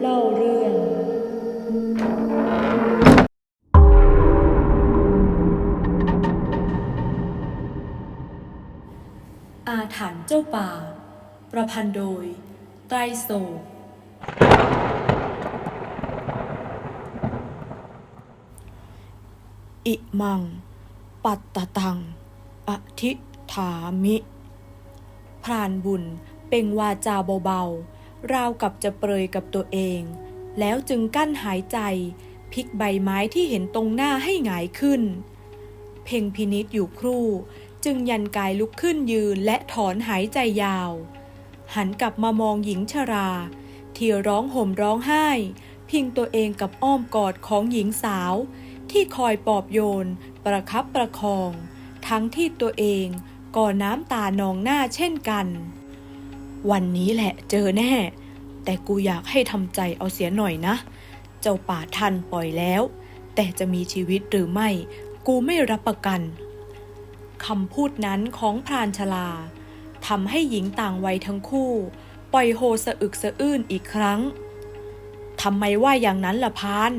เล่าเรื่อง อาถรรพ์เจ้าป่า ประพันธ์โดย ไตรโศกอิมัง ปัตตตัง อธิฐามิ พรานบุญเป่งวาจาเบาๆ ราวกับจะเปรยกับตัวเอง แล้วจึงกั้นหายใจพลิกใบไม้ที่เห็นตรงหน้าให้หงายขึ้น เพ่งพินิษอยู่ครู่ จึงยันกายลุกขึ้นยืนและถอนหายใจยาว หันกลับมามองหญิงชรา ที่ร้องห่มร้องไห้ พิงตัวเองกับอ้อมกอดของหญิงสาว ที่คอยปอบโยน ประคับประคอง ทั้งที่ตัวเองก็น้ำตานองหน้าเช่นกัน วันนี้แหละเจอแน่ แต่กูอยากให้ทำใจเอาเสียหน่อยนะ เจ้าป่าทันปล่อยแล้ว แต่จะมีชีวิตหรือไม่ กูไม่รับประกันคำพูดนั้นของพรานชลาทำให้หญิงต่างวัยทั้งคู่ ปล่อยโฮสะอึกสะอื้นอีกครั้งทำไมว่าอย่างนั้นล่ะพาน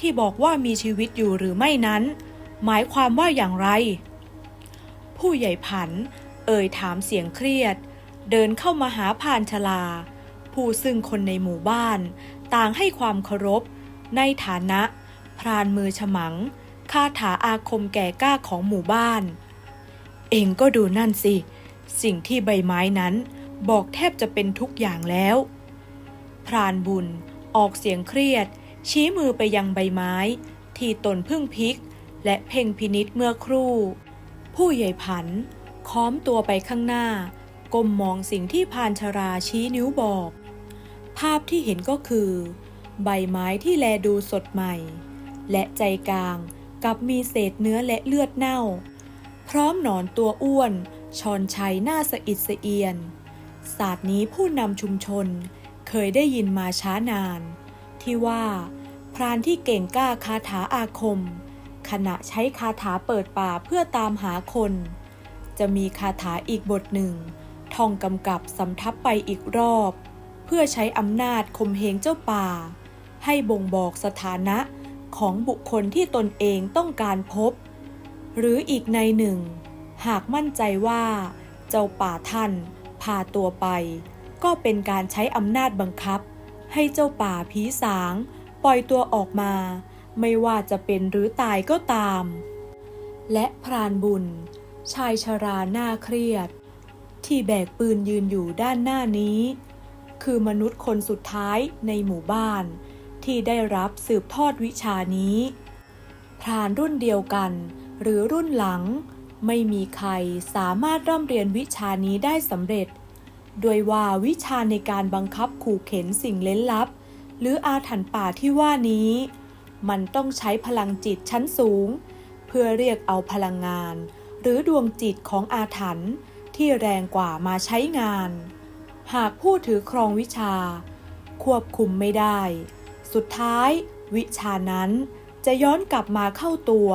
ที่บอกว่ามีชีวิตอยู่หรือไม่นั้น หมายความว่าอย่างไร ผู้ใหญ่ผัน เอ่ยถามเสียงเครียด เดินเข้ามาหาพานชลา ผู้ซึ่งคนในหมู่บ้าน ต่างให้ความเคารพ ในฐานะ พรานมือฉมังคาถาอาคมแก่กล้าของหมู่บ้าน เองก็ดูนั่นสิ สิ่งที่ใบไม้นั้นบอกแทบจะเป็นทุกอย่างแล้ว พรานบุญออกเสียงเครียด ชี้มือไปยังใบไม้ ที่ตนพึ่งพลิก และเพ่งพินิษเมื่อครู่ ผู้ใหญ่ผัน ค้อมตัวไปข้างหน้า ก้มมองสิ่งที่พานชราชี้นิ้วบอก ภาพที่เห็นก็คือ ใบไม้ที่แลดูสดใหม่ และใจกลางกับมีเศษเนื้อและเลือดเน่า พร้อมหนอนตัวอ้วนชอนชัยหน้าสะอิดสะเอียน ศาสตร์นี้ผู้นำชุมชนเคยได้ยินมาช้านาน ที่ว่า พรานที่เก่งกล้าคาถาอาคม ขณะใช้คาถาเปิดป่าเพื่อตามหาคน จะมีคาถาอีกบทหนึ่ง ทองกำกับสำทับไปอีกรอบ เพื่อใช้อำนาจข่มเหงเจ้าป่า ให้บ่งบอกสถานะของบุคคลที่ตนเองต้องการพบ หรืออีกในหนึ่ง หากมั่นใจว่า เจ้าป่าท่านพาตัวไป ก็เป็นการใช้อำนาจบังคับ ให้เจ้าป่าผีสาง ปล่อยตัวออกมา ไม่ว่าจะเป็นหรือตายก็ตาม และพรานบุญ ชายชราหน้าเครียด ที่แบกปืนยืนอยู่ด้านหน้านี้ คือมนุษย์คนสุดท้ายในหมู่บ้าน ที่ได้รับสืบทอดวิชานี้ พรานรุ่นเดียวกัน หรือรุ่นหลัง ไม่มีใครสามารถร่ำเรียนวิชานี้ได้สำเร็จ โดยว่าวิชาในการบังคับขู่เข็นสิ่งเล้นลับ หรืออาถรรพ์ป่าที่ว่านี้ มันต้องใช้พลังจิตชั้นสูง เพื่อเรียกเอาพลังงาน หรือดวงจิตของอาถรรพ์ ที่แรงกว่ามาใช้งาน หากผู้ถือครองวิชา ควบคุมไม่ได้ สุดท้าย วิชานั้นจะย้อนกลับมาเข้าตัว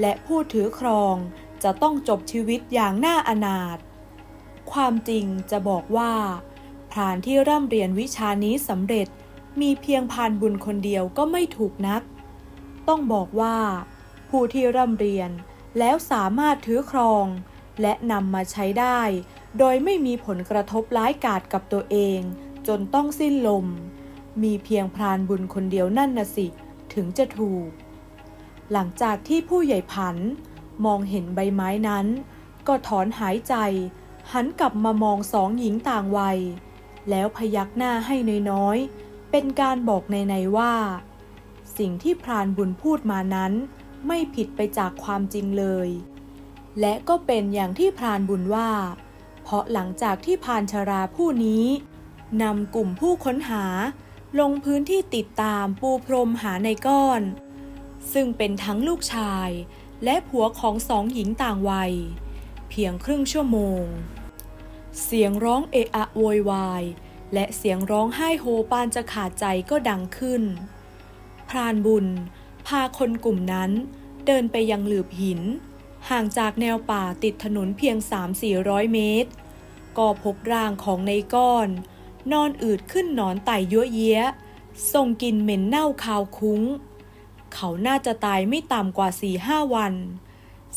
และผู้ถือครองจะต้องจบชีวิตอย่างน่าอนาถความจริงจะบอกว่าพรานที่ร่ำเรียนวิชานี้สำเร็จมีเพียงพานบุญคนเดียวก็ไม่ถูกนัก ต้องบอกว่า ผู้ที่ร่ำเรียนแล้วสามารถถือครอง และนำมาใช้ได้ โดยไม่มีผลกระทบร้ายกาจกับตัวเอง จนต้องสิ้นลม มีเพียงพรานบุญคนเดียวนั่นนะสิ ถึงจะถูก หลังจากที่ผู้ใหญ่ผัน มองเห็นใบไม้นั้น ก็ถอนหายใจ หันกลับมามองสองหญิงต่างวัย แล้วพยักหน้าให้น้อยๆเป็นการบอกในๆว่า สิ่งที่พรานบุญพูดมานั้น ไม่ผิดไปจากความจริงเลย และก็เป็นอย่างที่พรานบุญว่า เพราะหลังจากที่พรานชราผู้นี้นำกลุ่มผู้ค้นหา ลงพื้นที่ติดตามปูพรมหาในก้อน ซึ่งเป็นทั้งลูกชายและผัวของสองหญิงต่างวัย เพียงครึ่งชั่วโมง เสียงร้องเอะอะโวยวาย และเสียงร้องไห้โฮปานจะขาดใจก็ดังขึ้น พรานบุญพาคนกลุ่มนั้นเดินไปยังหลืบหิน ห่างจากแนวป่าติดถนนเพียง 3-400 เมตร ก็พบร่างของในก้อน นอนอืดขึ้นหนอนไต่ยั่วเยี้ยส่งกลิ่นเหม็นเน่าคาวคุ้ง เขาน่าจะตายไม่ต่ำกว่าสี่ห้าวัน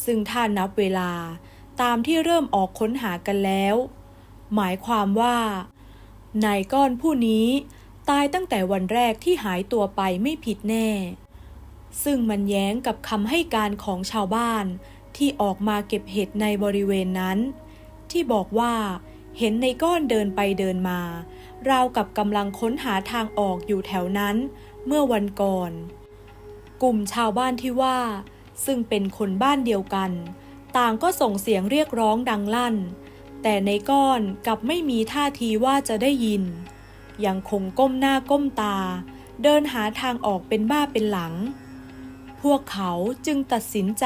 ซึ่งถ้านับเวลาตามที่เริ่มออกค้นหากันแล้ว หมายความว่านายก้อนผู้นี้ตายตั้งแต่วันแรกที่หายตัวไปไม่ผิดแน่ ซึ่งมันแย้งกับคำให้การของชาวบ้าน ที่ออกมาเก็บเห็ดในบริเวณนั้น ที่บอกว่าเห็นในก้อนเดินไปเดินมา ราวกับกำลังค้นหาทางออกอยู่แถวนั้น เมื่อวันก่อน กลุ่มชาวบ้านที่ว่า ซึ่งเป็นคนบ้านเดียวกัน ต่างก็ส่งเสียงเรียกร้องดังลั่น แต่ในก้อนกลับไม่มีท่าทีว่าจะได้ยิน ยังคงก้มหน้าก้มตา เดินหาทางออกเป็นบ้าเป็นหลัง พวกเขาจึงตัดสินใจ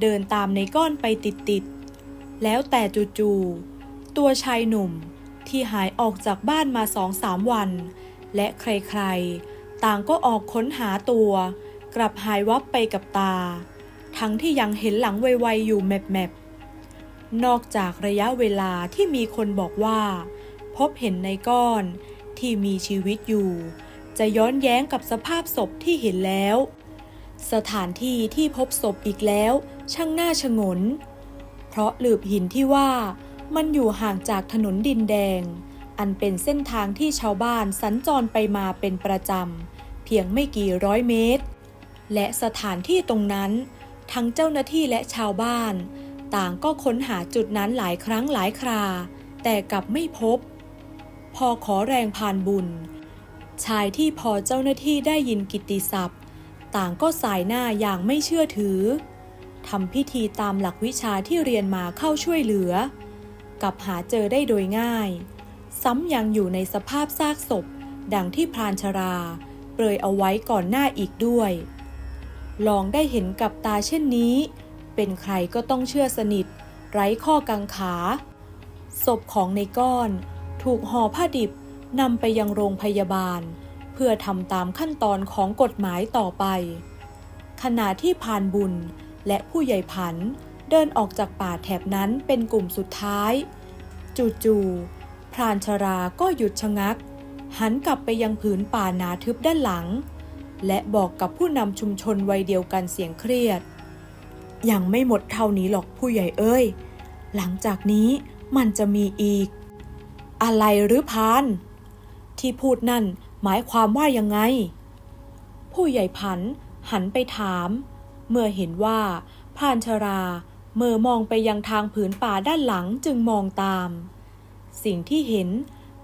เดินตามในก้อนไปติดๆ แล้วแต่จู่ๆ ตัวชายหนุ่มที่หายออกจากบ้านมาสองสามวัน และใครๆ ต่างก็ออกค้นหาตัว กลับหายวับไปกับตา ทั้งที่ยังเห็นหลังไวๆอยู่แมบๆ นอกจากระยะเวลาที่มีคนบอกว่า พบเห็นในก้อนที่มีชีวิตอยู่ จะย้อนแย้งกับสภาพศพที่เห็นแล้ว สถานที่ที่พบศพอีกแล้ว ช่างน่าชงน เพราะหลืบหินที่ว่ามันอยู่ห่างจากถนนดินแดง อันเป็นเส้นทางที่ชาวบ้านสัญจรไปมาเป็นประจำ เพียงไม่กี่ร้อยเมตร และสถานที่ตรงนั้น ทั้งเจ้าหน้าที่และชาวบ้าน ต่างก็ค้นหาจุดนั้นหลายครั้งหลายครา แต่กลับไม่พบ พอขอแรงผ่านบุญ ชายที่พอเจ้าหน้าที่ได้ยินกิตติศัพท์ ต่างก็สายหน้าอย่างไม่เชื่อถือ ทำพิธีตามหลักวิชาที่เรียนมาเข้าช่วยเหลือ กับหาเจอได้โดยง่าย ซ้ำยังอยู่ในสภาพซากศพ ดังที่พรานชรา เปรยเอาไว้ก่อนหน้าอีกด้วย ลองได้เห็นกับตาเช่นนี้ เป็นใครก็ต้องเชื่อสนิท ไร้ข้อกังขา ศพของในก้อนถูกห่อผ้าดิบนำไปยังโรงพยาบาล เพื่อทำตามขั้นตอนของกฎหมายต่อไป ขณะที่พานบุญ และผู้ใหญ่ผัน เดินออกจากป่าแถบนั้นเป็นกลุ่มสุดท้าย จู่ๆพรานชราก็หยุดชะงัก หันกลับไปยังผืนป่าหนาทึบด้านหลัง และบอกกับผู้นำชุมชนวัยเดียวกันเสียงเครียด ยังไม่หมดเท่านี้หรอกผู้ใหญ่เอ้ย หลังจากนี้มันจะมีอีก อะไรหรือพาน ที่พูดนั่นหมายความว่ายังไง ผู้ใหญ่พันหันไปถาม เมื่อเห็นว่าพานชราเมื่อมองไปยังทางผืนป่าด้านหลังจึงมองตาม สิ่งที่เห็น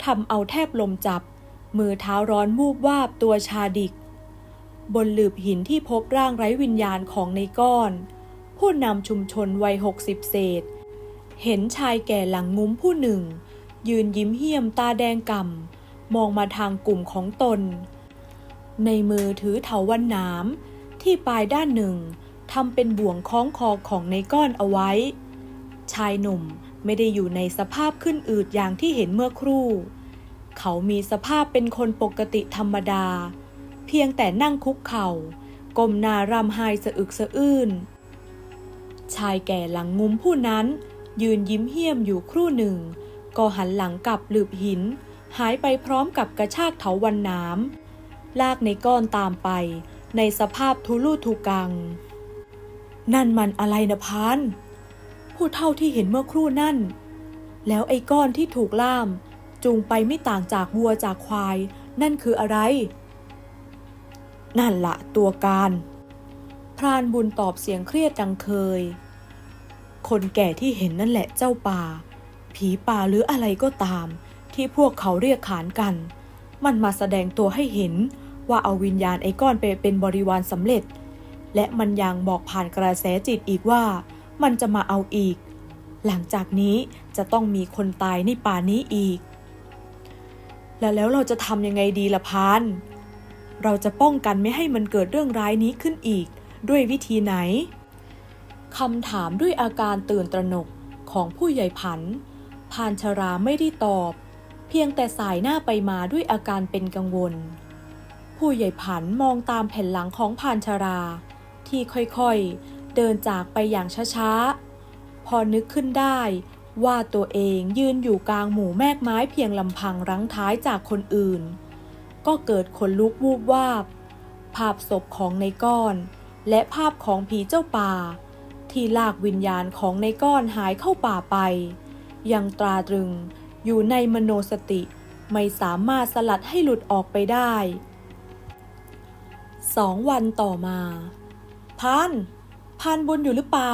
ทำเอาแทบลมจับ มือเท้าร้อนวูบวาบตัวชาดิก บนหลืบหินที่พบร่างไร้วิญญาณของในก้อน ผู้นำชุมชนวัยหกสิบเศษ เห็นชายแก่หลังงุ้มผู้หนึ่ง ยืนยิ้มเหี้ยมตาแดงก่ำมองมาทางกลุ่มของตน ในมือถือเถาวันหนาม ที่ปลายด้านหนึ่งทำเป็นบ่วงคล้องคอของในก้อนเอาไว้ ชายหนุ่มไม่ได้อยู่ในสภาพขึ้นอืดอย่างที่เห็นเมื่อครู่ เขามีสภาพเป็นคนปกติธรรมดา เพียงแต่นั่งคุกเข่าก้มหน้ารำไห้สะอึกสะอื้น ชายแก่หลังงุ้มผู้นั้น ยืนยิ้มเหี้ยมอยู่ครู่หนึ่ง ก็หันหลังกลับหลืบหิน หายไปพร้อมกับกระชากเถาวันน้ำลากในก้อนตามไป ในสภาพทุลุ่ทุกัง นั่นมันอะไรนะพาน ผู้เท่าที่เห็นเมื่อครู่นั่น แล้วไอ้ก้อนที่ถูกล่าม จูงไปไม่ต่างจากวัวจากควาย นั่นคืออะไร นั่นละตัวการ พรานบุญตอบเสียงเครียดดังเคย คนแก่ที่เห็นนั่นแหละเจ้าป่า ผีป่าหรืออะไรก็ตาม ที่พวกเขาเรียกขานกัน มันมาแสดงตัวให้เห็น ว่าเอาวิญญาณไอ้ก้อนไปเป็นบริวารสำเร็จ และมันยังบอกผ่านกระแสจิตอีกว่ามันจะมาเอาอีก หลังจากนี้จะต้องมีคนตายในป่านี้อีก แล้วแล้วเราจะทำยังไงดีละพานเราจะป้องกันไม่ให้มันเกิดเรื่องร้ายนี้ขึ้นอีก ด้วยวิธีไหนคำถามด้วยอาการตื่นตระหนกของผู้ใหญ่ผัน พานชราไม่ได้ตอบ เพียงแต่สายหน้าไปมาด้วยอาการเป็นกังวล ผู้ใหญ่ผันมองตามแผ่นหลังของพานชรา ที่ค่อยๆ เดินจากไปอย่างช้าๆ พอนึกขึ้นได้ว่าตัวเองยืนอยู่กลางหมู่แมกไม้เพียงลำพังรั้งท้ายจากคนอื่น ก็เกิดขนลุกวูบวาบ ภาพศพของในก้อน และภาพของผีเจ้าป่า ที่ลากวิญญาณของในก้อนหายเข้าป่าไป ยังตราตรึงอยู่ในมโนสติไม่สามารถสลัดให้หลุดออกไปได้ สองวันต่อมาพานพานบุญอยู่หรือเปล่า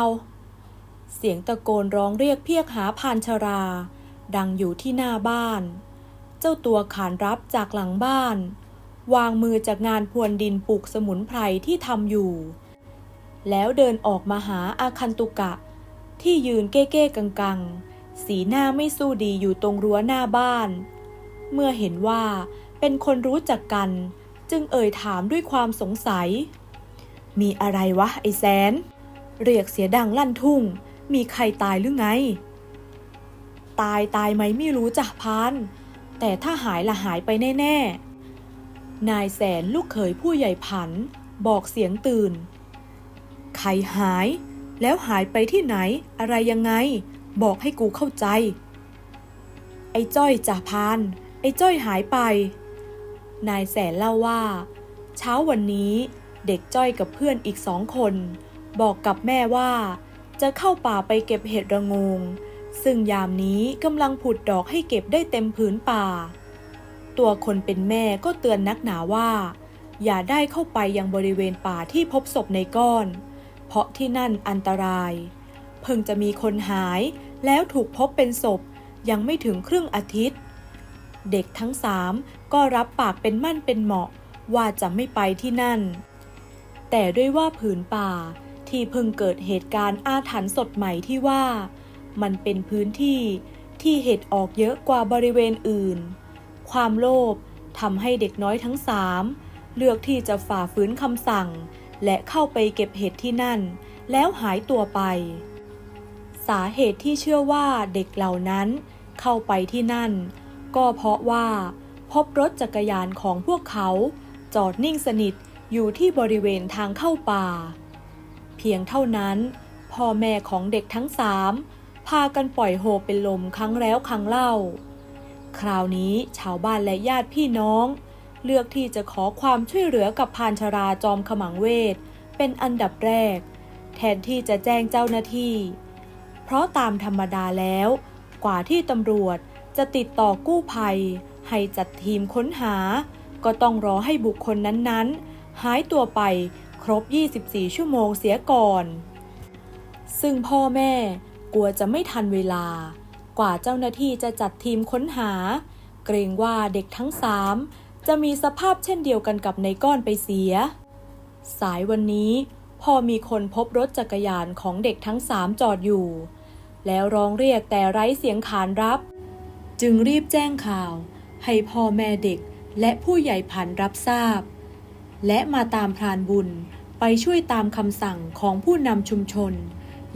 เสียงตะโกนร้องเรียกเพียกหาพานชรา ดังอยู่ที่หน้าบ้าน เจ้าตัวขานรับจากหลังบ้าน วางมือจากงานพรวนดินปลูกสมุนไพรที่ทำอยู่ แล้วเดินออกมาหาอาคันตุกะ ที่ยืนเก้เก้กังกังๆสีหน้าไม่สู้ดีอยู่ตรงรั้วหน้าบ้าน เมื่อเห็นว่าเป็นคนรู้จักกัน จึงเอ่ยถามด้วยความสงสัย มีอะไรวะไอแสน เรียกเสียดังลั่นทุ่ง มีใครตายหรือไง ตายตายไหมไม่รู้จ้ะพาน แต่ถ้าหายละหายไปแน่ ๆ นายแสนลูกเขยผู้ใหญ่ผัน บอกเสียงตื่น ใครหาย แล้วหายไปที่ไหน อะไรยังไง บอกให้กูเข้าใจ ไอ้จ้อยจ่าพาน ไอ้จ้อยหายไป นายแสนเล่าว่า เช้าวันนี้เด็กจ้อยกับเพื่อนอีกสองคน บอกกับแม่ว่า จะเข้าป่าไปเก็บเห็ดระงง ซึ่งยามนี้กำลังผุดดอกให้เก็บได้เต็มผืนป่า ตัวคนเป็นแม่ก็เตือนนักหนาว่า อย่าได้เข้าไปยังบริเวณป่าที่พบศพในก้อน เพราะที่นั่นอันตราย เพิ่งจะมีคนหายแล้วถูกพบเป็นศพยังไม่ถึงครึ่งอาทิตย์ เด็กทั้งสามก็รับปากเป็นมั่นเป็นเหมาะว่าจะไม่ไปที่นั่น แต่ด้วยว่าผืนป่าที่เพิ่งเกิดเหตุการณ์อาถรรพ์สดใหม่ที่ว่า มันเป็นพื้นที่ที่เห็ดออกเยอะกว่าบริเวณอื่น ความโลภทำให้เด็กน้อยทั้งสามเลือกที่จะฝ่าฝืนคำสั่ง และเข้าไปเก็บเห็ดที่นั่น แล้วหายตัวไป สาเหตุที่เชื่อว่าเด็กเหล่านั้นเข้าไปที่นั่น ก็เพราะว่าพบรถจักรยานของพวกเขาจอดนิ่งสนิทอยู่ที่บริเวณทางเข้าป่า เพียงเท่านั้นพ่อแม่ของเด็กทั้งสามพากันปล่อยโฮเป็นลมครั้งแล้วครั้งเล่า คราวนี้ชาวบ้านและญาติพี่น้อง เลือกที่จะขอความช่วยเหลือกับพานชราจอมขมังเวท เป็นอันดับแรก แทนที่จะแจ้งเจ้าหน้าที่ เพราะตามธรรมดาแล้ว กว่าที่ตำรวจ จะติดต่อกู้ภัย ให้จัดทีมค้นหา ก็ต้องรอให้บุคคลนั้นๆ หายตัวไปครบ 24 ชั่วโมงเสียก่อน ซึ่งพ่อแม่กลัวจะไม่ทันเวลา กว่าเจ้าหน้าที่จะจัดทีมค้นหา เกรงว่าเด็กทั้งสามจะมีสภาพเช่นเดียวกันกับในก้อนไปเสีย สายวันนี้พอมีคนพบรถจักรยานของเด็กทั้งสามจอดอยู่ แล้วร้องเรียกแต่ไร้เสียงขานรับ จึงรีบแจ้งข่าว ให้พ่อแม่เด็กและผู้ใหญ่ผันรับทราบ และมาตามพรานบุญไปช่วยตามคำสั่งของผู้นำชุมชน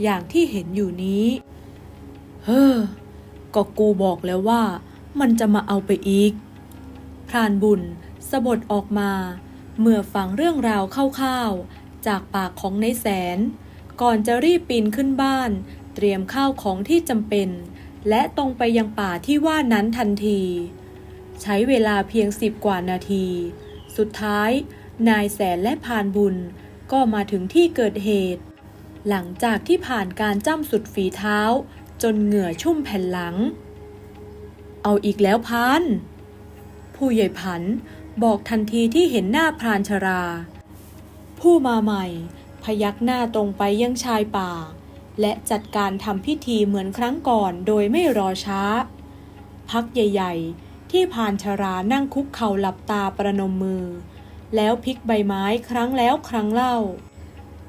อย่างที่เห็นอยู่นี้ เฮ้อ ก็กูบอกแล้วว่า มันจะมาเอาไปอีก พรานบุญสะบดออกมา เมื่อฟังเรื่องราวคร่าวๆ จากปากของนายแสน ก่อนจะรีบปีนขึ้นบ้าน เตรียมข้าวของที่จำเป็น และตรงไปยังป่าที่ว่านั้นทันที ใช้เวลาเพียงสิบกว่านาที สุดท้าย นายแสนและพานบุญก็มาถึงที่เกิดเหตุ หลังจากที่ผ่านการจ้ำสุดฝีเท้า จนเหงื่อชุ่มแผ่นหลัง เอาอีกแล้วพาน ผู้ใหญ่ผันบอกทันทีที่เห็นหน้าพรานชรา ผู้มาใหม่ พยักหน้าตรงไปยังชายป่า และจัดการทำพิธีเหมือนครั้งก่อนโดยไม่รอช้า พักใหญ่ๆ ที่พานชรานั่งคุกเข่าหลับตาประนมมือ แล้วพลิกใบไม้ครั้งแล้วครั้งเล่า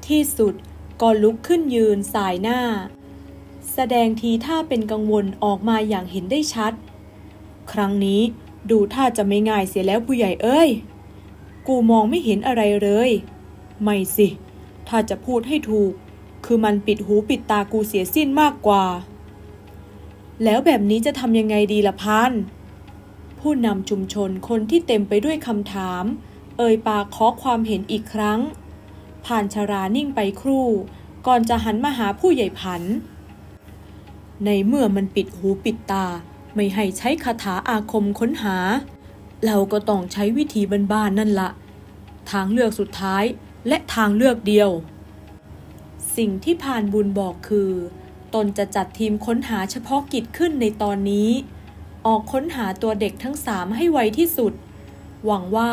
ที่สุดก็ลุกขึ้นยืนสายหน้า แสดงทีท่าเป็นกังวลออกมาอย่างเห็นได้ชัด ครั้งนี้ดูท่าจะไม่ง่ายเสียแล้วผู้ใหญ่เอ้ย กูมองไม่เห็นอะไรเลย ไม่สิ ถ้าจะพูดให้ถูก คือมันปิดหูปิดตากูเสียสิ้นมากกว่า แล้วแบบนี้จะทำยังไงดีละพานผู้นำชุมชนคนที่เต็มไปด้วยคำถาม เอ่ยปากขอความเห็นอีกครั้ง ผ่านชรานิ่งไปครู่ ก่อนจะหันมาหาผู้ใหญ่ผัน ในเมื่อมันปิดหูปิดตาไม่ให้ใช้คาถาอาคมค้นหา เราก็ต้องใช้วิธีบ้านๆนั่นละ ทางเลือกสุดท้ายและทางเลือกเดียว สิ่งที่ผ่านบุญบอกคือ ตนจะจัดทีมค้นหาเฉพาะกิจขึ้นในตอนนี้ ออกค้นหาตัวเด็กทั้งสามให้ไวที่สุด หวังว่า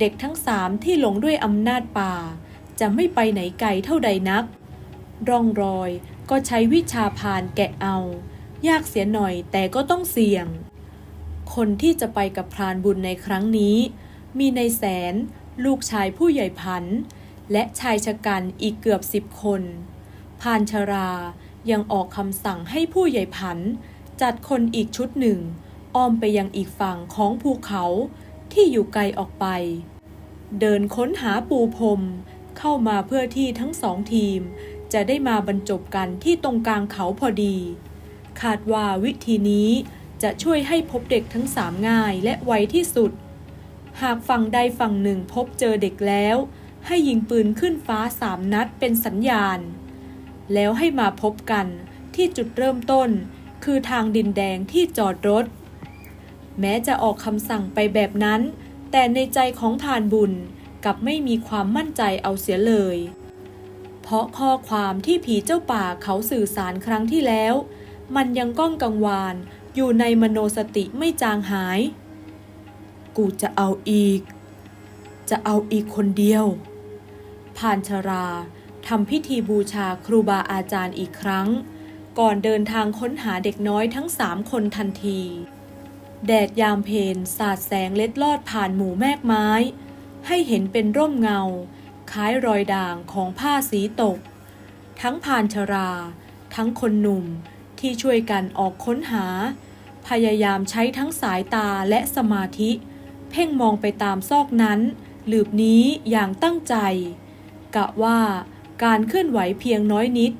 เด็กทั้งสามที่หลงด้วยอำนาจป่า จะไม่ไปไหนไกลเท่าใดนัก ร่องรอยก็ใช้วิชาพานแกะเอา ยากเสียหน่อยแต่ก็ต้องเสี่ยง คนที่จะไปกับพรานบุญในครั้งนี้ มีในแสน ลูกชายผู้ใหญ่พันธ์ และชายชะกันอีกเกือบสิบคนพานชรายังออกคำสั่งให้ผู้ใหญ่พันธ์จัดคนอีกชุดหนึ่ง อ้อมไปยังอีกฝั่งของภูเขาที่อยู่ไกลออกไป เดินค้นหาปูพรมเข้ามาเพื่อที่ทั้งสองทีม จะได้มาบรรจบกันที่ตรงกลางเขาพอดี คาดว่าวิธีนี้จะช่วยให้พบเด็กทั้งสามง่ายและไวที่สุด หากฝั่งใดฝั่งหนึ่งพบเจอเด็กแล้ว ให้ยิงปืนขึ้นฟ้าสามนัดเป็นสัญญาณ แล้วให้มาพบกันที่จุดเริ่มต้น คือทางดินแดงที่จอดรถ แม้จะออกคำสั่งไปแบบนั้น แต่ในใจของผ่านบุญกับไม่มีความมั่นใจเอาเสียเลย เพราะข้อความที่ผีเจ้าป่าเขาสื่อสารครั้งที่แล้ว มันยังก้องกังวานอยู่ในมโนสติไม่จางหาย กูจะเอาอีก จะเอาอีกคนเดียว ผ่านชราทำพิธีบูชาครูบาอาจารย์อีกครั้ง ก่อนเดินทางค้นหาเด็กน้อยทั้งสามคนทันที แดดยามเพนสาดแสงเล็ดลอดผ่านหมู่แมกไม้ ให้เห็นเป็นร่มเงา คล้ายรอยด่างของผ้าสีตก ทั้งผ่านชรา ทั้งคนหนุ่มที่ช่วยกันออกค้นหา พยายามใช้ทั้งสายตาและสมาธิ เพ่งมองไปตามซอกนั้น หลืบนี้อย่างตั้งใจ กะว่าการเคลื่อนไหวเพียงน้อยนิด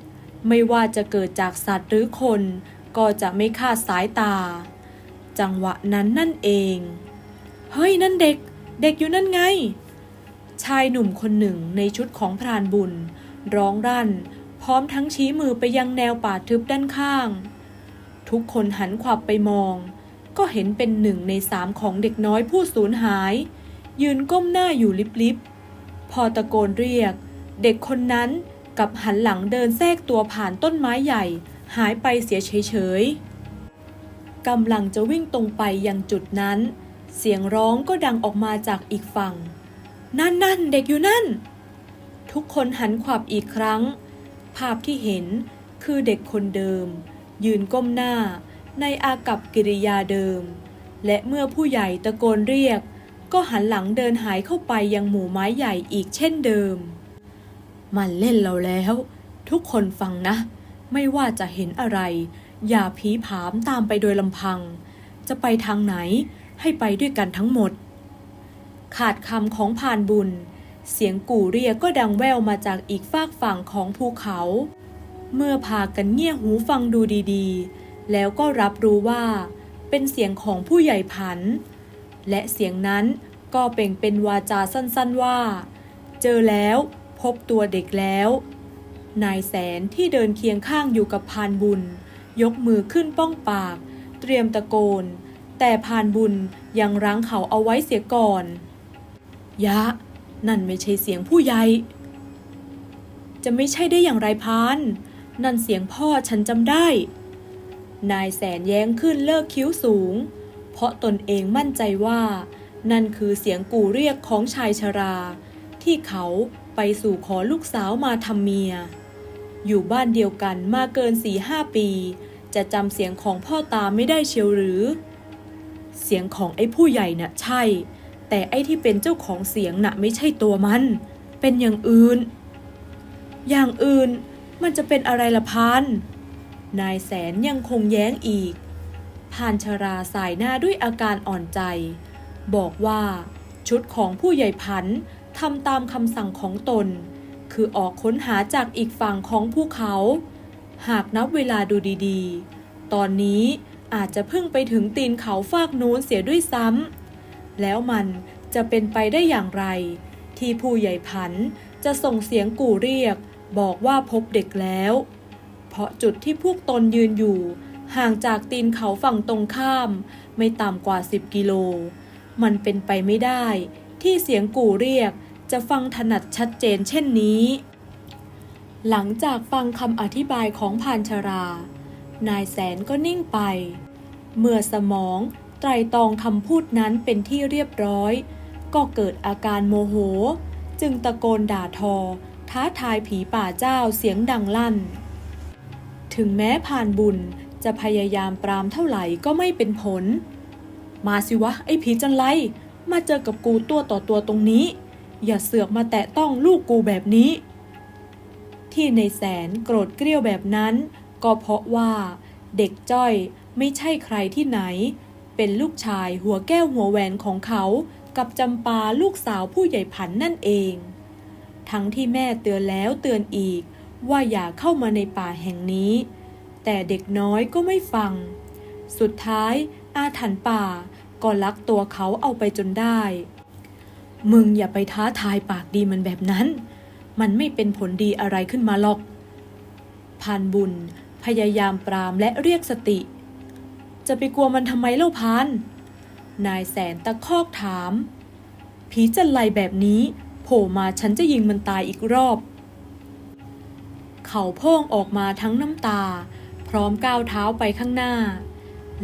ไม่ว่าจะเกิดจากสัตว์หรือคน ก็จะไม่คาดสายตา จังหวะนั้นนั่นเอง เฮ้ยนั่นเด็ก เด็กอยู่นั่นไง ชายหนุ่มคนหนึ่งในชุดของพรานบุญ ร้องรั่น พร้อมทั้งชี้มือไปยังแนวป่าทึบด้านข้าง ทุกคนหันขวับไปมอง ก็เห็นเป็นหนึ่งในสามของเด็กน้อยผู้สูญหาย ยืนก้มหน้าอยู่ลิบๆ พอตะโกนเรียก เด็กคนนั้นกับหันหลังเดินแทรกตัวผ่านต้นไม้ใหญ่ หายไปเสียเฉยๆกำลังจะวิ่งตรงไปยังจุดนั้น เสียงร้องก็ดังออกมาจากอีกฝั่ง นั่นนั่นเด็กอยู่นั่น ทุกคนหันขวับอีกครั้ง ภาพที่เห็นคือเด็กคนเดิม ยืนก้มหน้าในอากับกิริยาเดิม และเมื่อผู้ใหญ่ตะโกนเรียก ก็หันหลังเดินหายเข้าไปยังหมู่ไม้ใหญ่อีกเช่นเดิม มันเล่นเราแล้ว ทุกคนฟังนะ ไม่ว่าจะเห็นอะไร อย่าผีผามตามไปโดยลำพัง จะไปทางไหนให้ไปด้วยกันทั้งหมด ขาดคำของผ่านบุญ เสียงกู่เรียกก็ดังแว่วมาจากอีกฝากฝั่งของภูเขา เมื่อพากันเงี่ยหูฟังดูดีๆ แล้วก็รับรู้ว่า เป็นเสียงของผู้ใหญ่พัน และเสียงนั้นก็เป่งเป็นวาจาสั้นๆว่า เจอแล้วพบตัวเด็กแล้ว นายแสนที่เดินเคียงข้างอยู่กับพานบุญ ยกมือขึ้นป้องปาก เตรียมตะโกน แต่พานบุญยังรั้งเขาเอาไว้เสียก่อน ยะ นั่นไม่ใช่เสียงผู้ใหญ่ จะไม่ใช่ได้อย่างไรพาน นั่นเสียงพ่อฉันจำได้ นายแสนแย้งขึ้นเลิกคิ้วสูง เพราะตนเองมั่นใจว่า นั่นคือเสียงกู่เรียกของชายชรา ที่เขาไปสู่ขอลูกสาวมาทำเมีย อยู่บ้านเดียวกันมาเกินสี่ห้าปี จะจำเสียงของพ่อตาไม่ได้เชียวหรือ เสียงของไอ้ผู้ใหญ่น่ะใช่ แต่ไอ้ที่เป็นเจ้าของเสียงน่ะไม่ใช่ตัวมัน เป็นอย่างอื่น อย่างอื่นมันจะเป็นอะไรละพานนายแสนยังคงแย้งอีก พานชราสายหน้าด้วยอาการอ่อนใจ บอกว่าชุดของผู้ใหญ่พันธ์ทำตามคำสั่งของตน คือออกค้นหาจากอีกฝั่งของภูเขา หากนับเวลาดูดีๆ ตอนนี้อาจจะเพิ่งไปถึงตีนเขาฟากนู้นเสียด้วยซ้ำแล้วมันจะเป็นไปได้อย่างไร ที่ผู้ใหญ่พันธ์จะส่งเสียงกู่เรียก บอกว่าพบเด็กแล้ว เพราะจุดที่พวกตนยืนอยู่ ห่างจากตีนเขาฝั่งตรงข้าม ไม่ต่ำกว่า 10 กิโล มันเป็นไปไม่ได้ ที่เสียงกู่เรียกจะฟังถนัดชัดเจนเช่นนี้ หลังจากฟังคำอธิบายของพานชรา นายแสนก็นิ่งไป เมื่อสมองไตรตองคำพูดนั้นเป็นที่เรียบร้อย ก็เกิดอาการโมโห จึงตะโกนด่าทอ ท้าทายผีป่าเจ้าเสียงดังลั่น ถึงแม้ผ่านบุญ จะพยายามปรามเท่าไหร่ก็ไม่เป็นผล มาสิวะไอ้ผีจันไร มาเจอกับกูตัวต่อตัวตรงนี้ อย่าเสือกมาแตะต้องลูกกูแบบนี้ ที่ในแสนโกรธเกรี้ยวแบบนั้น ก็เพราะว่า เด็กจ้อยไม่ใช่ใครที่ไหน เป็นลูกชายหัวแก้วหัวแหวนของเขากับจำปาลูกสาวผู้ใหญ่ผันนั่นเอง ทั้งที่แม่เตือนแล้วเตือนอีกว่าอย่าเข้ามาในป่าแห่งนี้ แต่เด็กน้อยก็ไม่ฟัง สุดท้ายอาถรรพ์ป่าก็ลักตัวเขาเอาไปจนได้ มึงอย่าไปท้าทายปากดีมันแบบนั้น มันไม่เป็นผลดีอะไรขึ้นมาหรอกพานบุญ พยายามปรามและเรียกสติ จะไปกลัวมันทำไมเล่าพาน นายแสนตะคอกถาม ผีจันไรแบบนี้ โผล่มาฉันจะยิงมันตายอีกรอบ เขาโพ่งออกมาทั้งน้ำตา พร้อมก้าวเท้าไปข้างหน้า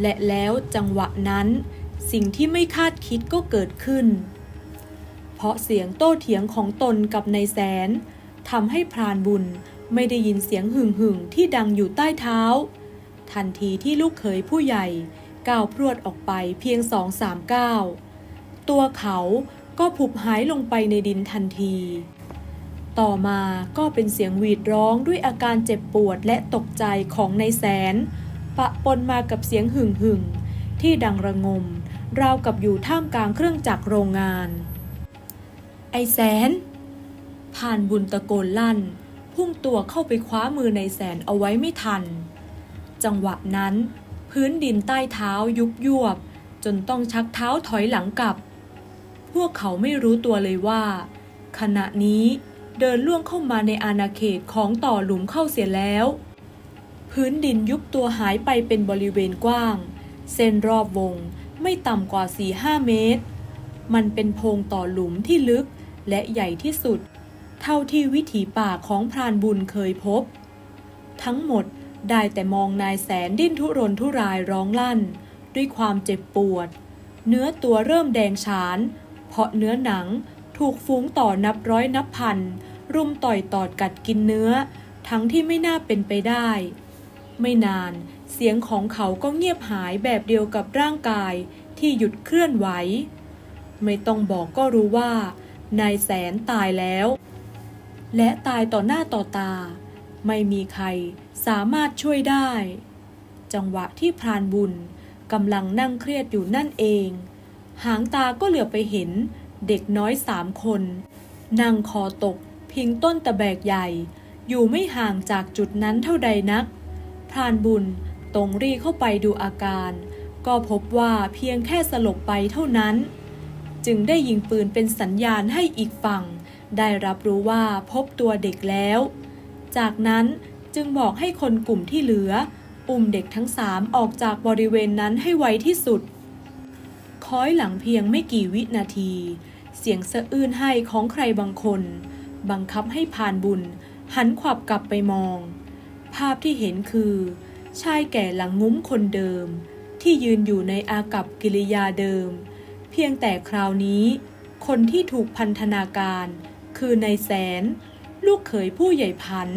และแล้วจังหวะนั้น สิ่งที่ไม่คาดคิดก็เกิดขึ้น เพราะเสียงโต้เถียงของตนกับนายแสนทำให้พรานบุญไม่ได้ยินเสียงหึ่งหึ่งๆที่ดังอยู่ใต้เท้า ทันทีที่ลูกเขยผู้ใหญ่ก้าวพรวดออกไปเพียงสองสามก้าวตัวเขาก็ผุบหายลงไปในดินทันที ต่อมาก็เป็นเสียงหวีดร้องด้วยอาการเจ็บปวดและตกใจของนายแสน ปะปนมากับเสียงหึ่งหึ่งๆที่ดังระงม ราวกับอยู่ท่ามกลางเครื่องจักรโรงงาน ไอแสน ผ่านบุญตะโกนลั่น พุ่งตัวเข้าไปคว้ามือในแสนเอาไว้ไม่ทัน จังหวะนั้น พื้นดินใต้เท้ายุบยวบ จนต้องชักเท้าถอยหลังกลับ พวกเขาไม่รู้ตัวเลยว่า ขณะนี้ เดินล่วงเข้ามาในอาณาเขตของต่อหลุมเข้าเสียแล้ว พื้นดินยุบตัวหายไปเป็นบริเวณกว้าง เส้นรอบวงไม่ต่ำกว่า 4-5 เมตร มันเป็นโพรงต่อหลุมที่ลึกและใหญ่ที่สุด เท่าที่วิถีป่าของพรานบุญเคยพบ ทั้งหมดได้แต่มองนายแสนดิ้นทุรนทุรายร้องลั่น ด้วยความเจ็บปวด เนื้อตัวเริ่มแดงฉาน เพราะเนื้อหนัง ถูกฟุ้งต่อนับร้อยนับพัน รุมต่อยตอดกัดกินเนื้อ ทั้งที่ไม่น่าเป็นไปได้ ไม่นานเสียงของเขาก็เงียบหายแบบเดียวกับร่างกายที่หยุดเคลื่อนไหว ไม่ต้องบอกก็รู้ว่า นายแสนตายแล้ว และตายต่อหน้าต่อตา ไม่มีใครสามารถช่วยได้ จังหวะที่พรานบุญกำลังนั่งเครียดอยู่นั่นเอง หางตาก็เหลือไปเห็น เด็กน้อยสามคน นั่งคอตก พิงต้นตะแบกใหญ่ อยู่ไม่ห่างจากจุดนั้นเท่าใดนัก พรานบุญตรงรีเข้าไปดูอาการ ก็พบว่าเพียงแค่สลบไปเท่านั้น จึงได้ยิงปืนเป็นสัญญาณให้อีกฝั่ง ได้รับรู้ว่าพบตัวเด็กแล้ว จากนั้นจึงบอกให้คนกลุ่มที่เหลือ อุ้มเด็กทั้งสามออกจากบริเวณนั้นให้ไวที่สุด คอยหลังเพียงไม่กี่วินาที เสียงสะอื้นให้ของใครบางคน บังคับให้ผ่านบุญ หันขวับกลับไปมอง ภาพที่เห็นคือ ชายแก่หลังงุ้มคนเดิม ที่ยืนอยู่ในอากับกิริยาเดิม เพียงแต่คราวนี้ คนที่ถูกพันธนาการ คือนายแสน ลูกเขยผู้ใหญ่พัน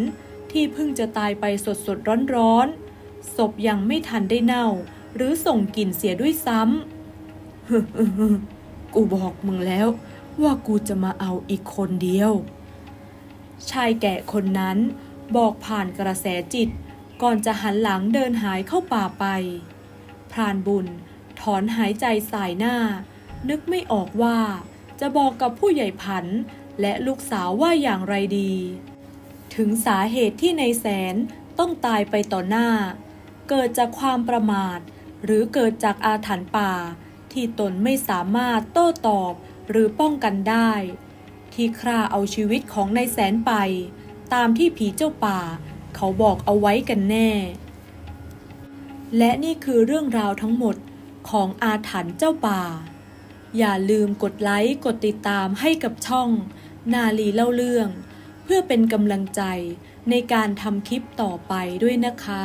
ที่เพิ่งจะตายไปสดสดร้อนร้อนๆศพยังไม่ทันได้เน่า หรือส่งกลิ่นเสียด้วยซ้ำ กูบอกมึงแล้วว่ากูจะมาเอาอีกคนเดียว ชายแก่คนนั้นบอกผ่านกระแสจิต ก่อนจะหันหลังเดินหายเข้าป่าไป พรานบุญถอนหายใจสายหน้า นึกไม่ออกว่าจะบอกกับผู้ใหญ่พันธ์และลูกสาวว่าอย่างไรดี ถึงสาเหตุที่ในแสนต้องตายไปต่อหน้า เกิดจากความประมาท หรือเกิดจากอาถรรพ์ป่า ที่ตนไม่สามารถโต้ตอบหรือป้องกันได้ ที่ฆ่าเอาชีวิตของนายแสนไป ตามที่ผีเจ้าป่า เขาบอกเอาไว้กันแน่ และนี่คือเรื่องราวทั้งหมดของอาถรรพ์เจ้าป่า อย่าลืมกดไลค์กดติดตามให้กับช่อง นาลีเล่าเรื่อง เพื่อเป็นกำลังใจในการทำคลิปต่อไปด้วยนะคะ